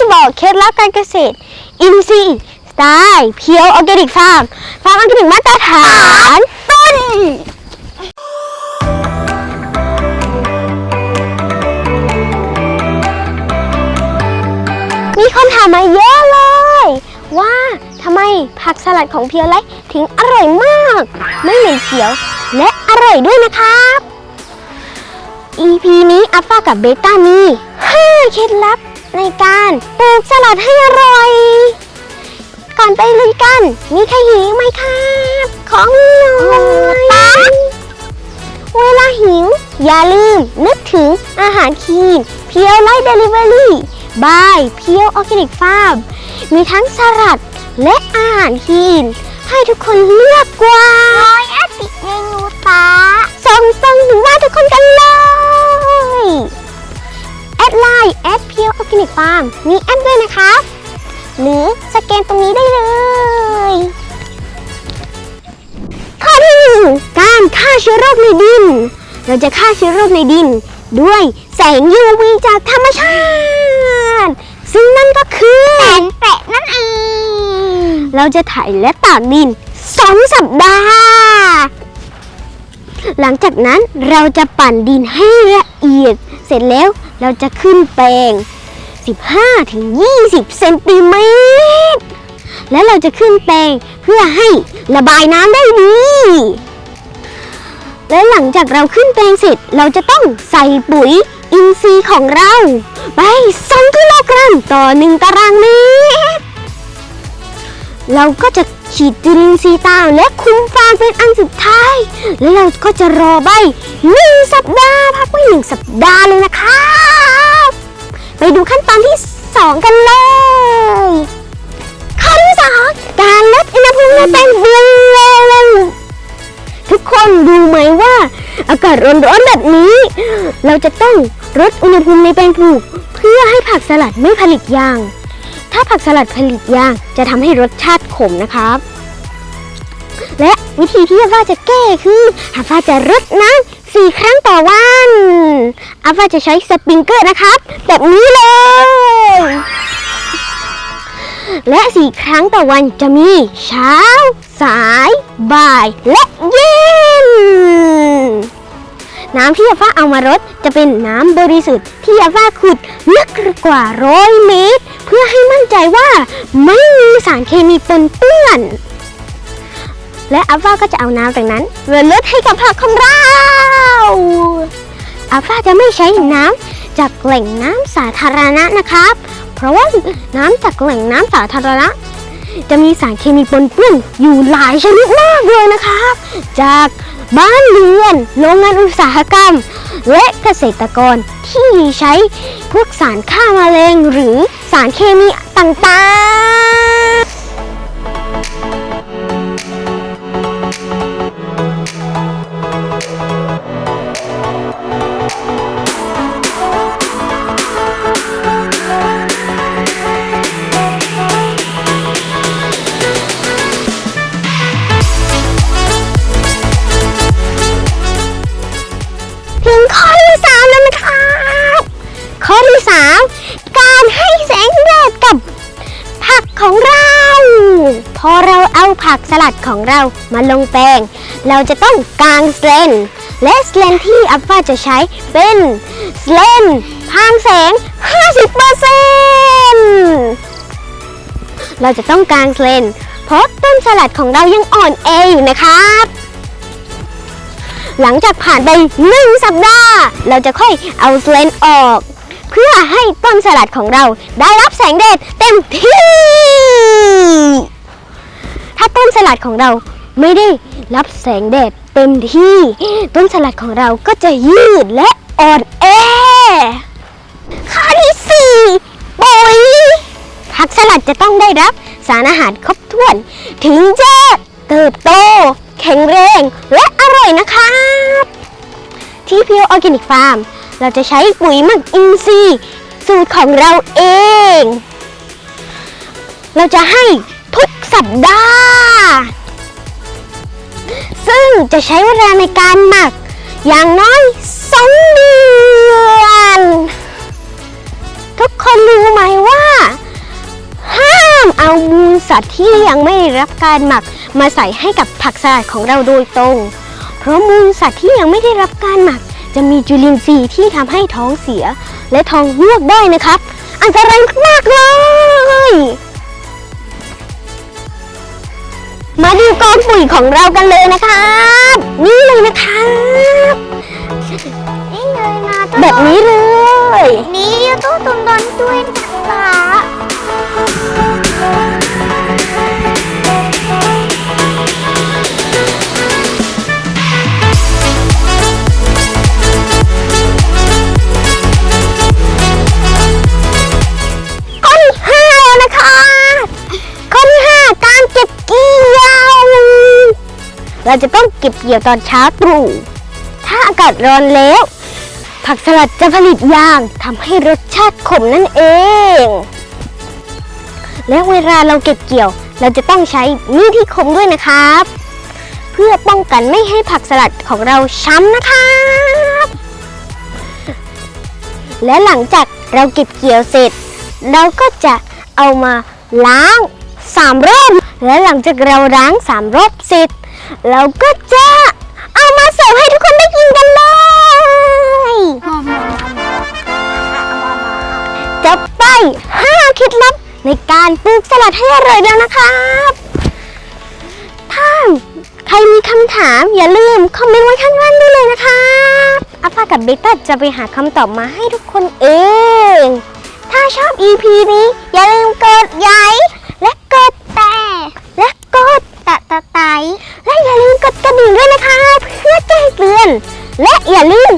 จะบอกเคล็ดลับการเกษตร อินทรีย์สไตล์เพียวออร์แกนิกฟาร์มฟาร์มออร์แกนิกมาตรฐานต้นมีคนถามมาเยอะเลย ว่าทำไมผักสลัดของเพียวไลท์ถึงอร่อยมาก ไม่เหม็นเขียวและอร่อยด้วยนะครับ EP นี้อัลฟากับเบต้ามี 5 เคล็ดลับในการปลูกสลัดให้อร่อย ก่อนไปลุยกัน มีใครหิวไหมครับของหน่อยเวลาหิว อย่าลืมนึกถึงอาหารคีน เพียวไลท์เดลิเวอรี่บายเพียวออร์แกนิกฟาร์มมีทั้งสลัดและอาหารคีน ให้ทุกคนเลือกกว่าร้อยอสิเมนูตาส่งตรงถึงบ้าน ฟาร์มมีแอดด้วยนะครับ หรือสแกนตรงนี้ได้เลยข้อที่หนึ่งการฆ่าเชื้อโรคในดิน เราจะฆ่าเชื้อโรคในดิน ด้วยแสง UV จากธรรมชาติ ซึ่งนั่นก็คือแสงแปะนั่นเอง เราจะถ่ายและตากดิน2สัปดาห์ หลังจากนั้นเราจะปั่นดินให้ละเอียด เสร็จแล้วเราจะขึ้นแปลง 15ถึง20 เซนติเมตร และเราจะขึ้นแปลงเพื่อให้ระบายน้ำได้ดี และหลังจากเราขึ้นแปลงเสร็จเราจะต้องใส่ปุ๋ยอินทรีย์ของเรา ไป 2 กิโลกรัมต่อ 1 ตารางเมตร เราก็จะฉีดจุลินทรีย์ตามและคุมฟางเป็นอันสุดท้าย แล้วเราก็จะรอใบหนึ่งสัปดาห์พักไว้หนึ่งสัปดาห์เลยนะครับไป ดูขั้นตอนที่ 2 กันเลย ข้อที่สองการลดอุณหภูมิในแปลงเบืองทุกคนรู้ไหมว่า อากาศร้อนๆแบบนี้ เราจะต้องลดอุณหภูมิในแปลงปลูก เพื่อให้ผักสลัดไม่ผลิตยาง ถ้าผักสลัดผลิตยางจะทำให้รสชาติขมนะครับและวิธีที่อาฟ้าจะแก้คืออาฟ้าจะรดน้ำ สี่ครั้งต่อวันอาฟ้าจะใช้สปริงเกอร์นะครับ แบบนี้เลย และสี่ครั้งต่อวันจะมีเช้า สาย บ่าย และเย็น น้ำที่อาฟ้าเอามารดจะเป็นน้ำบริสุทธิ์ที่อาฟ้าขุดลึกกว่าร้อยเมตร เพื่อให้มั่นใจว่าไม่มีสารเคมีปนเปื้อน และอาฟ้าก็จะเอาน้ำจากนั้นมาลดให้กับผักของเราอาฟ้าจะไม่ใช้น้ำจากแหล่งน้ำสาธารณะนะครับ เพราะว่าน้ำจากแหล่งน้ำสาธารณะ จะมีสารเคมีปนเปื้อนอยู่หลายชนิดมากเลยนะครับ จากบ้านเรือนโรงงานอุตสาหกรรม และเกษตรกรที่ใช้พวกสารฆ่าแมลงหรือสารเคมีต่างๆ ผักสลัดของเรามาลงแปลง เราจะต้องกางสเลนและสเลนที่อัฟฟ้าจะใช้เป็นสเลนพางแสง 50%เราจะต้องกางสเลนเพราะต้นสลัดของเรายังอ่อนแออยู่นะครับ หลังจากผ่านไปหนึ่งสัปดาห์ เราจะค่อยเอาสเลนออก เพื่อให้ต้นสลัดของเราได้รับแสงแดดเต็มที่ ถ้าต้นสลัดของเราไม่ได้รับแสงแดดเต็มที่ ต้นสลัดของเราก็จะยืดและอ่อนแอข้อที่สี่ปุ๋ยผักสลัดจะต้องได้รับสารอาหารครบถ้วน ถึงจะเติบโต แข็งแรงและอร่อยนะครับที่พียวออร์แกนิกฟาร์มเราจะใช้ปุ๋ยหมักอินทรีย์สูตรของเราเอง เราจะให้ สัปดาห์ ซึ่งจะใช้เวลาในการหมักอย่างน้อยสองเดือน ทุกคนรู้ไหมว่า ห้ามเอามูลสัตว์ที่ยังไม่ได้รับการหมักมาใส่ให้กับผักสลัดของเราโดยตรง เพราะมูลสัตว์ที่ยังไม่ได้รับการหมัก จะมีจุลินทรีย์ที่ทำให้ท้องเสีย และท้องเลือกได้นะครับ อันตรายมากเลย มาดูกองปุ๋ยของเรากันเลยนะครับ นี่เลยนะครับนี่เลยนะแบบนี้เลย นี่ตู้ตุนดอนด้วยนะคะ เราจะต้องเก็บเกี่ยวตอนเช้าตรู่ ถ้าอากาศร้อนแล้ว ผักสลัดจะผลิตยางทำให้รสชาติขมนั่นเอง และเวลาเราเก็บเกี่ยว เราจะต้องใช้มีดที่คมด้วยนะครับ เพื่อป้องกันไม่ให้ผักสลัดของเราช้ำนะครับ และหลังจากเราเก็บเกี่ยวเสร็จ เราก็จะเอามาล้างสามรอบและหลังจากเราล้างสามรอบเสร็จ เราก็จะเอามาเสิร์ฟให้ทุกคนได้กินกันเลยจะไปห้าเคล็ดลับในการปลูกสลัดให้อร่อยแล้วนะครับถ้าใครมีคำถามอย่าลืมคอมเมนต์ไว้ข้างล่างได้เลยนะครับอาภากับเบต้าจะไปหาคำตอบมาให้ทุกคนเอง ถ้าชอบ EP นี้อย่าลืมกดไลค์ อย่าลืม